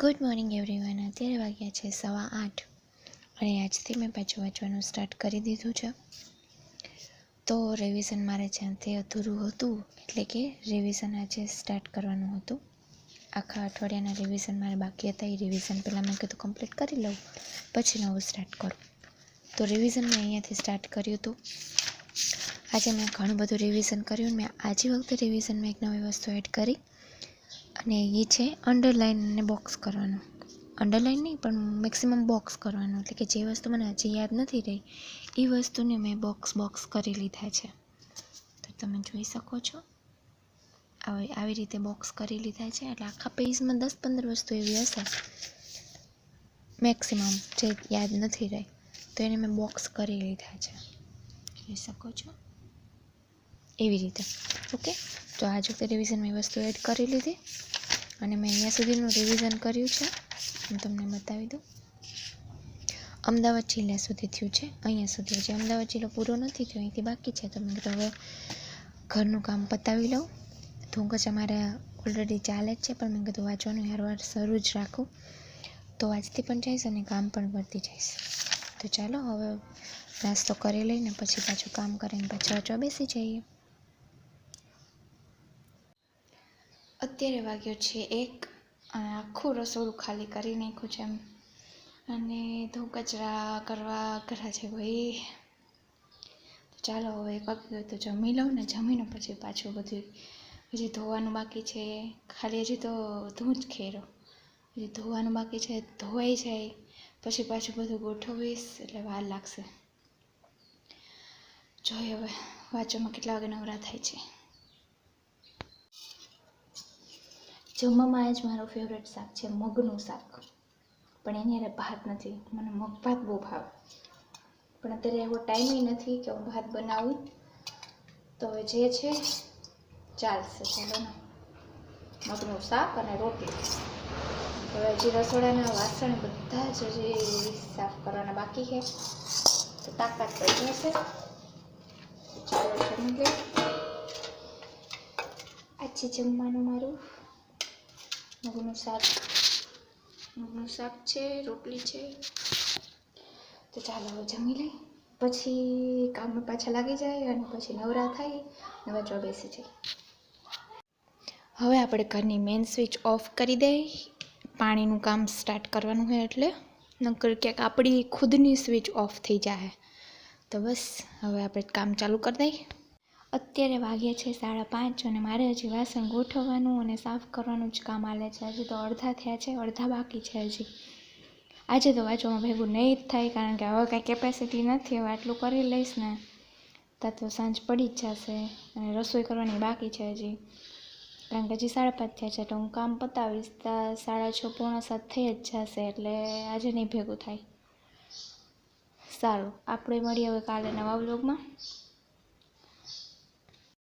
Good morning everyone અત્યારે વાગ્યા છે સવા આઠ. અને આજથી મેં પાછું વાંચવાનું સ્ટાર્ટ કરી દીધું છે. તો રિવિઝન મારે જ્યાંથી અધૂરું હતું, એટલે કે રિવિઝન આજે સ્ટાર્ટ કરવાનું હતું. આખા અઠવાડિયાના રિવિઝન મારે બાકી હતા. એ રિવિઝન પહેલાં મેં કીધું કમ્પ્લીટ કરી લઉં, પછી નવું સ્ટાર્ટ કરું. તો રિવિઝન મેં અહીંયાથી સ્ટાર્ટ કર્યું હતું. આજે મેં ઘણું બધું રિવિઝન કર્યું મેં આજે વખતે રિવિઝનમાં એક નવી વસ્તુ એડ કરી. અને એ છે અંડરલાઇન અને બોક્સ કરવાનું. અંડરલાઇન નહીં, પણ મેક્સિમમ બોક્સ કરવાનું. એટલે કે જે વસ્તુ મને હજી યાદ નથી રહી એ વસ્તુને મેં બોક્સ બોક્સ કરી લીધા છે. તો તમે જોઈ શકો છો. આવી આવી રીતે બોક્સ કરી લીધા છે. એટલે આખા પેજમાં દસ, પંદર વસ્તુ એવી હશે. મેક્સિમમ જે યાદ નથી રહી, તો એને મેં બોક્સ કરી લીધા છે. જોઈ શકો છો? એવી રીતે. ઓકે? તો આજ વખતે રિવિઝનમાં એ વસ્તુ એડ કરી લીધી. અને મેં અહીંયા સુધીનું રિવિઝન કર્યું છે. હું તમને બતાવી દઉં. અમદાવાદ જિલ્લા સુધી થયું છે. અહીંયા સુધી હજી અમદાવાદ જિલ્લો પૂરો નથી થયો. અહીંથી બાકી છે. તો મેં કીધું હવે ઘરનું કામ પતાવી લઉં. ધોંકચ અમારે ઓલરેડી ચાલે જ છે, પણ મેં કીધું વાંચવાનું વાર શરૂ જ રાખું. તો વાંચતી પણ જઈશ અને કામ પણ કરતી જઈશ. તો ચાલો, હવે નાસ્તો કરી લઈને પછી પાછું કામ કરીને પાછું વાંચવા બેસી જઈએ. અત્યારે વાગ્યો છે એક, અને આખું રસોડું ખાલી કરી નાખ્યું છે એમ. અને ધો કચરા કરવા ઘરા છે ભાઈ તો ચાલો હવે વાગ્યો તો જમી લઉં ને જમીને પછી પાછું બધું હજી ધોવાનું બાકી છે, ખાલી હજી તો ધૂં જ ખેરો. હજી ધોવાનું બાકી છે, ધોવાઈ જાય, પછી પાછું બધું ગોઠવીશ એટલે વાર લાગશે. જોઈએ હવે, વાંચવામાં કેટલા વાગે નવરા થાય છે. જમવામાં જ મારું ફેવરેટ શાક છે મગનું શાક. પણ એની અરે ભાત નથી. મને મગ ભાત બહુ ભાવે. પણ અત્યારે એવો ટાઈમ નથી કે હું ભાત બનાવું. તો જે છે ચાલશે ચાલો ને મગનું શાક અને રોટલી. હવે હજી રસોડાના વાસણ બધા જ હજી સાફ કરવાના બાકી છે. તો તાકાત પડી જશે ચાલો જમી લે આજે જમવાનું મારું. મગનું શાક. મગનું શાક છે, રોટલી છે. તો ચાલો જમી લઈ પછી કામમાં પાછા લાગી જાય અને પછી નવરા થાય, નવા જો બેસી જાય હવે આપણે ઘરની મેઇન સ્વિચ ઓફ કરી દઈ. પાણીનું કામ સ્ટાર્ટ કરવાનું હોય એટલે. નકર ક્યાંક આપણી ખુદની સ્વિચ ઓફ થઈ જાય તો બસ, હવે આપણે કામ ચાલુ કરી દઈએ. અત્યારે વાગ્યા છે સાડા પાંચ અને મારે હજી વાસણ ગોઠવવાનું અને સાફ કરવાનું જ કામ આલે છે. હજી તો અડધા થયા છે, અડધા બાકી છે હજી. આજે તો વાંચવામાં ભેગું નહીં જ થાય કારણ કે હવે કાંઈ કેપેસિટી નથી, હવે આટલું કરી લઈશ ને ત્યાં તો સાંજ પડી જ જશે અને રસોઈ કરવાની બાકી છે હજી. કારણ કે હજી સાડા પાંચ થયા છે, તો હું કામ પતાવીશ ત્યાં સાડા છ પોણા સાત થઈ જ જશે એટલે આજે નહીં ભેગું થાય. સારું, આપણે મળીએ હવે કાલે નવા બ્લોગમાં